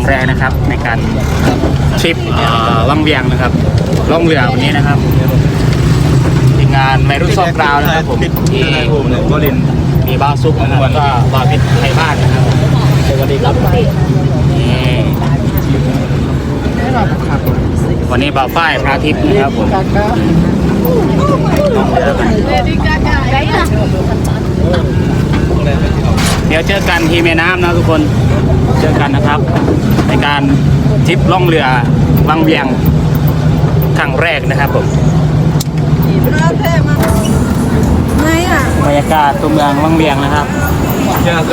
รั้งแรกนะครับ ในการทริปล่องเวียงนะครับล่องเรือวันนี้นะครับทีมงานวัยรุ่นซอกกราวนะครับผมที่ก็เล่นมีบ้าซุปนะครับก็บ้าวเพชรไทยบ้านนะครับสวัสดีครับวันนี้บ่าวฝ้ายพระอาทิตย์นะครับผมเดี๋ยวเจอกันที่แม่น้ำนะทุกคนเจอกันนะครับ ในการทริปล่องเรือวังเวียงครั้งแรกนะครับผมไงอะบรรยากาศตัวเมืองวังเวียงนะครับ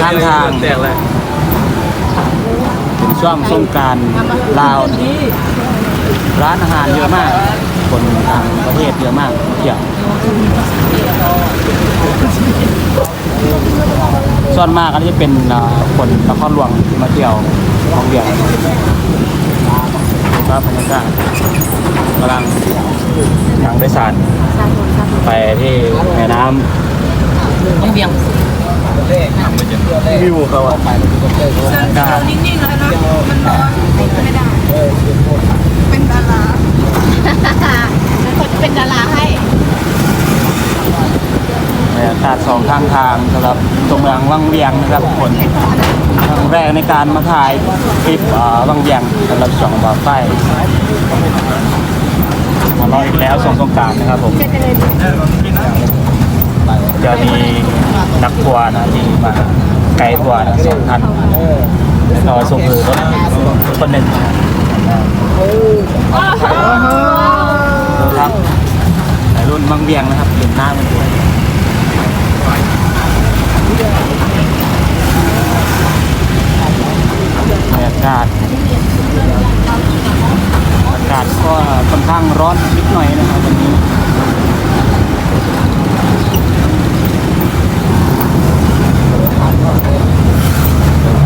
ข้างทางแตกเลยเป็นช่วงสงกรารลาวร้านอาหารเยอะมาก คนต่างประเทศเยอะมากมาเที่ยว ส่วนมากก็จะเป็นคนนครหลวงที่มาเที่ยวของเดียวครับบรรยากาศกำลังทางโดยสารไปที่แม่น้ำต้องเบียงวิวเขาอะกาศนิ่งๆแล้วนะมันร้อนไม่ได้เป็นดาราคนจะเป็นดาราให้ บรรยา กาศสองข้างทางสำหรับตรงเมืองวังเวียงนะครับทุกคนครั้งแรกในการมาถ่ายคลิปเอ่อวังเวียงสำหรับสองบ่อไฟมารออีกแล้วส่งสงการนะครับผมจะมีนักทัวร์นะที่มาไกด์ทัวร์สองท่านรอส่งมือรถคนหนึ่งนะครับในรุ่นวังเวียงนะครับเห็นหน้ามันด้วย บรรยากาศอากาศก็ค่อนข้างร้อนนิดหน่อยนะครับวันนี้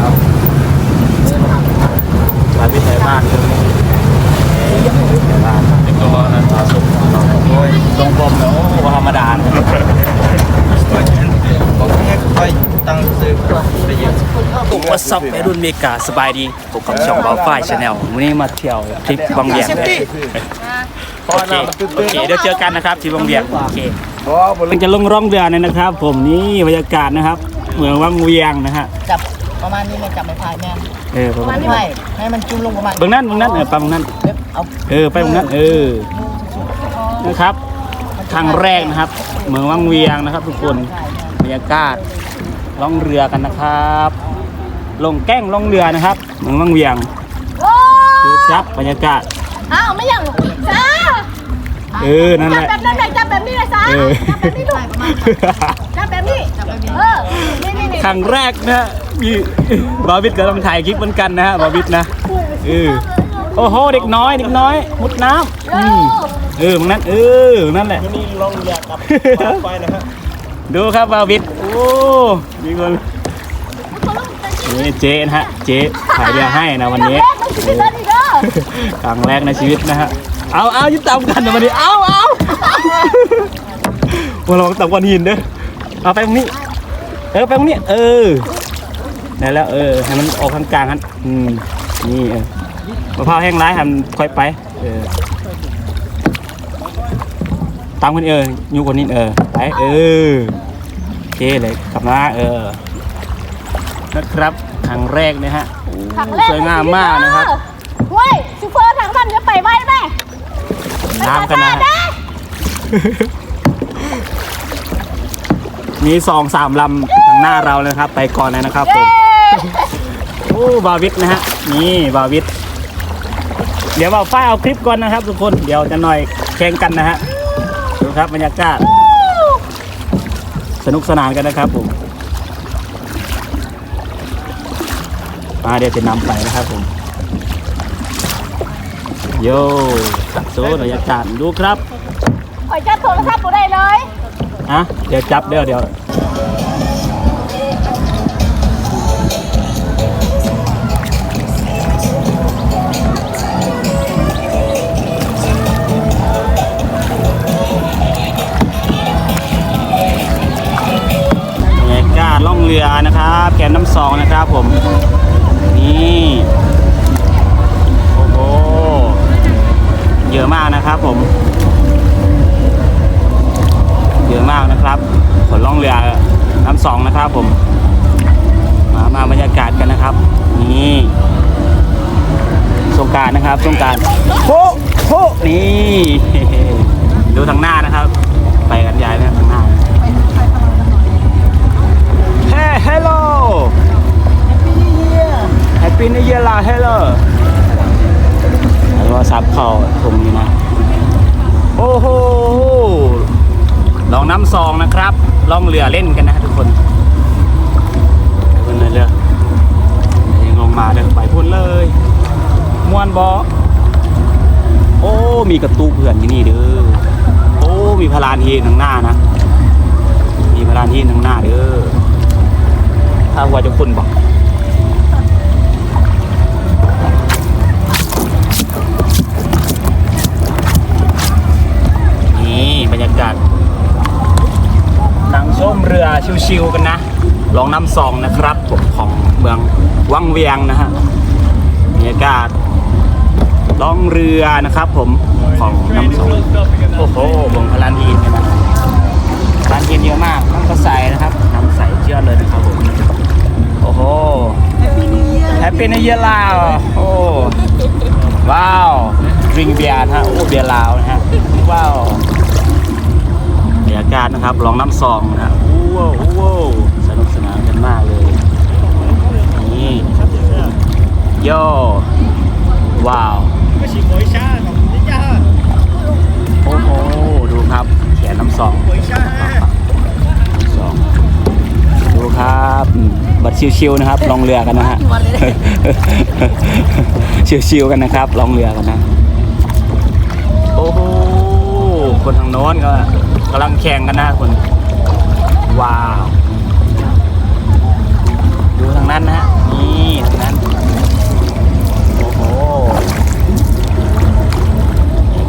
ครับร้านพิเศษบ้านคือบ้าน ก็ร้อนนะ ทรงทรงผมเนาะธรรมดานะ บอกให้ไปตั้งซื้อไปเยอะ ผมว่าซับไอรุ่นเมกาสบายดีผมกับช่องเบาฝ้ายชาแนลวันนี้มาเที่ยวทริปบางเบียงโอเคโอเคเดี๋ยวเจอกันนะครับที่บางเบียงโอเคมันจะลงร่องเรือเนี่ยนะครับ ผมนี่บรรยากาศนะครับเหมือนวังเวียงนะฮะจับประมาณนี้เลยจับไม่พายแม่เออประมาณนี้ไม่ให้มันจุ่มลงประมาณบื้องนั้นบื้องนั้นเออไปบื้องนั้นเออไปบื้องนั้นเออนะครับครั้งแรกนะครับ เหมืองวังเวียงนะครับ ทุกคนบรรยากาศล่องเรือกันนะครับ ลงแก้งล่องเรือนะครับเหมืองวังเวียงโอ้ดูครับบรรยากาศอ้าวไม่อย่างจ้าเออนั่นจัแหบละ แบบนั้นเลยจับแบบนี้เลยจ้าเออ จับแบบนี้ดูจับแบบนี้เออนี่นี่นี่ครั้งแรกนะมีบาวิทก็ต้องถ่ายคลิปเหมือนกันนะฮะบาวิทนะเออโอ้โหเด็กน้อยเด็กน้อย มุดน้ำอืมเออตรงนั้นเออนั่นแหละ นี่ลองเรือกับ ไฟนะฮะดูครับบาวิทโอ้มีคน นี่เจ๊นะฮะ เจ๊ถ่ายเรือให้นะวันนี้จับแบบมันจะเป็นเดินอีกเด้อครั้งแรกในชีวิตนะฮะ เอาเอายึดตามกันนะวันนี้ เอาเอาวันเราตามกันหินเด้อ เอาไปตรงนี้ เออไปตรงนี้ เออได้แล้วเออ ให้มันออกทางกลางฮันอืม นี่เออมะพร้าวแห้งร้ายหันค่อยไป เออตามคนเออยูคนนี้เออ ไป เออโอเคเลยกลับมาเออ นะครับครั้งแรกนะฮะโอ้ถังแรกสวยงามมากนะครับ เว้ยซูเปอร์ถังท่านจะไปไว้ไหมน้ำกันนะฮะได้มีสองสามลำทางหน้าเราเลยนะครับ ไปก่อนเลยนะครับผมโอ้บาวิทนะฮะนี่บาวิทเดี๋ยวบ่าวฝ้ายเอาคลิปก่อนนะครับทุกคนเดี๋ยวจะหน่อยแข่งกันนะฮะดูครับบรรยากาศ สนุกสนานกันนะครับผม มาเดี๋ยวจะนำไปนะครับผมโย่โซบรรยากาศดูครับ ข่อยจะโทรศัพท์บ่ได้เลย อะ เดี๋ยวจับเดี๋ยวเดี๋ยว นะครับสงกรารโฮโฮนี่ดูทางหน้านะครับ ไปกันใหญ่นะทางหน้าเฮ้ฮัลโหล Happy New Year ล่ะ Hello แล้วก็ซับเข้าถุงนี้นะ โอ้โหลองน้ำซองนะครับล่องเรือเล่นกันนะทุกคนไปพุ่นเลยเรือยังลงมาเดินไปพุ่นเลย มวนบอโอ้ มีกระตุกเพื่อนที่นี่เด้อ โอ้ มีพลานทีนทางหน้านะ มีพลานทีนทางหน้าเด้อ ถ้าว่าจะคุณบอกนี่บรรยากาศนั่งชมเรือชิวๆกันนะ ลองน้ำซองนะครับผมของเมืองวังเวียงนะฮะบรรยากาศ ล่องเรือนะครับ ผมของน้ำซองโอ้โหบงพลานทีนกันนะพลานทีนเยอะมากน้ำก็ใสนะครับน้ำใสเชื่อเลยนะครับผมโอ้โหแฮปปี้นิวเยียร์ลาวโอ้ว้าวดริงเบียร์นะฮะโอ้เบียร์ลาวนะฮะว้าวบรรยากาศนะครับลองน้ำซองนะว้าวว้าวสนุกสนานกันมากเลยนี่โย่ว้าว โอ้โห ดูครับเขียนน้ำซองน้ำซอง ดูครับอืมบัดชิวๆนะครับ ลองเรือกันนะฮะ ชิวๆกันนะครับ ลองเรือกันนะ โอ้โห คนทางโน้นก็กำลังแข่งกันนะคน ว้าว ดูทางนั้นนะฮะ นี่ทางนั้น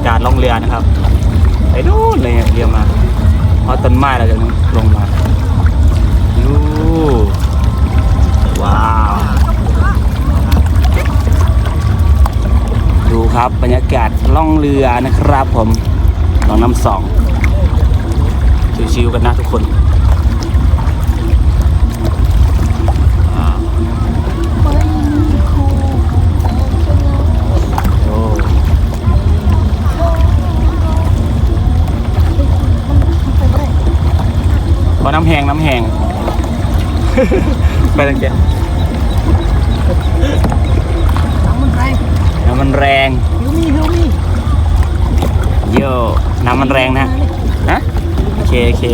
การล่องเรือนะครับไปนู่นเลยเรือมาเพราะต้นไม้เราจะลงมาดูว้าว ดูครับบรรยากาศล่องเรือนะครับผมลองน้ำสองชิวๆกันนะทุกคน พอน้ำแหงน้ำแหง ไปตังเกน้ำมันแรงโย่น้ำมันแรงนะฮะโอเคโอเค